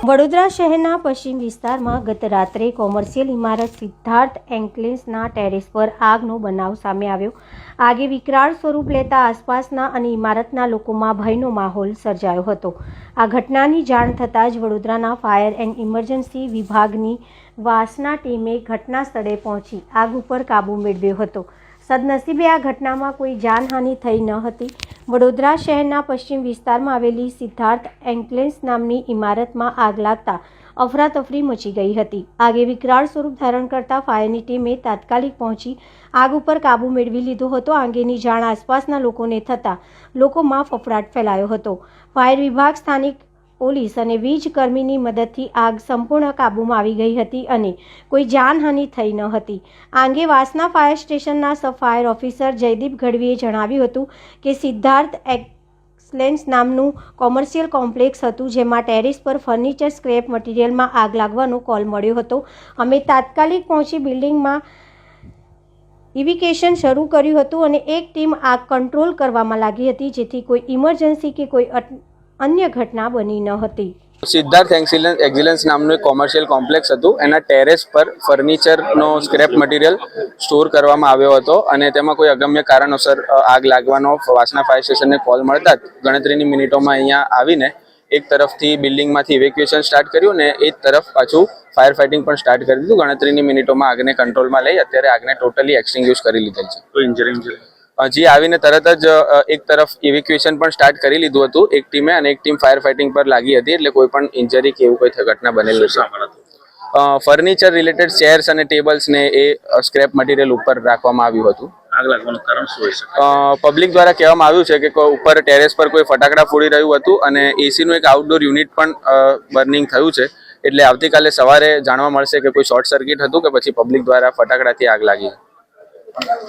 વડોદરા શહેરના પશ્ચિમ વિસ્તારમાં ગત રાત્રે કોમર્શિયલ ઇમારત સિદ્ધાર્થ એન્કલેન્સના ટેરેસ પર આગનો બનાવ સામે આવ્યો. આગે વિકરાળ સ્વરૂપ લેતા આસપાસના અને ઇમારતના લોકોમાં ભયનો માહોલ સર્જાયો હતો. આ ઘટનાની જાણ થતાં જ વડોદરાના ફાયર એન્ડ ઇમરજન્સી વિભાગની વાસના ટીમે ઘટના સ્થળે પહોંચી આગ ઉપર કાબૂ મેળવ્યો હતો. સદનસીબે આ ઘટનામાં કોઈ જાનહાનિ થઈ ન હતી. વડોદરા શહેરના પશ્ચિમ વિસ્તારમાં આવેલી સિદ્ધાર્થ એન્કલેન્સ નામની ઇમારતમાં આગ લાગતા અફરાતફરી મચી ગઈ હતી. આગે વિકરાળ સ્વરૂપ ધારણ કરતા ફાયરની ટીમે તાત્કાલિક પહોંચી આગ ઉપર કાબુ મેળવી લીધો હતો. આ અંગેની જાણ આસપાસના લોકોને થતાં લોકોમાં ફફડાટ ફેલાયો હતો. ફાયર વિભાગ સ્થાનિક પોલીસ અને વીજ કર્મીની મદદથી આગ સંપૂર્ણ કાબૂમાં આવી ગઈ હતી અને કોઈ જાનહાનિ થઈ ન હતી. આ અંગે વાસના ફાયર સ્ટેશનના સબ ફાયર ઓફિસર જયદીપ ગઢવીએ જણાવ્યું હતું કે સિદ્ધાર્થ એક્સલેન્સ નામનું કોમર્શિયલ કોમ્પ્લેક્સ હતું જેમાં ટેરેસ પર ફર્નિચર, સ્ક્રેપ મટીરિયલમાં આગ લાગવાનો કોલ મળ્યો હતો. અમે તાત્કાલિક પહોંચી બિલ્ડિંગમાં ઇવિકેશન શરૂ કર્યું હતું અને એક ટીમ આગ કંટ્રોલ કરવામાં લાગી હતી જેથી કોઈ ઇમરજન્સી કે કોઈ અન્ય ઘટના બની ન હતી. સિદ્ધાર્થ એક્સિલન્સ એક્સિલન્સ નામનું એક કોમર્શિયલ કોમ્પ્લેક્સ હતું. એના ટેરેસ પર ફર્નિચરનો સ્ક્રેપ મટીરિયલ સ્ટોર કરવામાં આવ્યો હતો અને તેમાં કોઈ અગમ્ય કારણોસર આગ લાગવાનો વાસના ફાયર સ્ટેશનને કોલ મળતા જ ગણતરીની મિનિટોમાં અહીંયા આવીને એક તરફથી બિલ્ડિંગમાંથી ઇવેક્યુએશન સ્ટાર્ટ કર્યું ને એ જ તરફ પાછું ફાયર ફાઇટિંગ પણ સ્ટાર્ટ કરી દીધું. ગણતરીની મિનિટોમાં આગને કંટ્રોલમાં લઈ અત્યારે આગને ટોટલી એક્સટિંગ્યુશ કરી લીધેલ છે. કોઈ ઇન્જરી ઇન્જરી હજી આવીને તરત જ એક તરફ ઇવેક્યુએશન પણ સ્ટાર્ટ કરી લીધું હતું. એક ટીમે અને એક ટીમ ફાયર ફાઇટિંગ પર લાગી હતી એટલે કોઈ પણ ઇન્જરી કે એવું કોઈ ઘટના બનેલી છે ફર્નિચર રિલેટેડ ચેર્સ અને ટેબલ્સ ને એ સ્ક્રેપ મટીરિયલ ઉપર રાખવામાં આવ્યું હતું. આગ લાગવાનું કારણ શું હોઈ શકે? પબ્લિક દ્વારા કહેવામાં આવ્યું છે કે ઉપર ટેરેસ પર કોઈ ફટાકડા ફોડી રહ્યું હતું અને એસીનું એક આઉટડોર યુનિટ પણ બર્નિંગ થયું છે. એટલે આવતીકાલે સવારે જાણવા મળશે કે કોઈ શોર્ટ સર્કિટ હતું કે પછી પબ્લિક દ્વારા ફટાકડાથી આગ લાગી.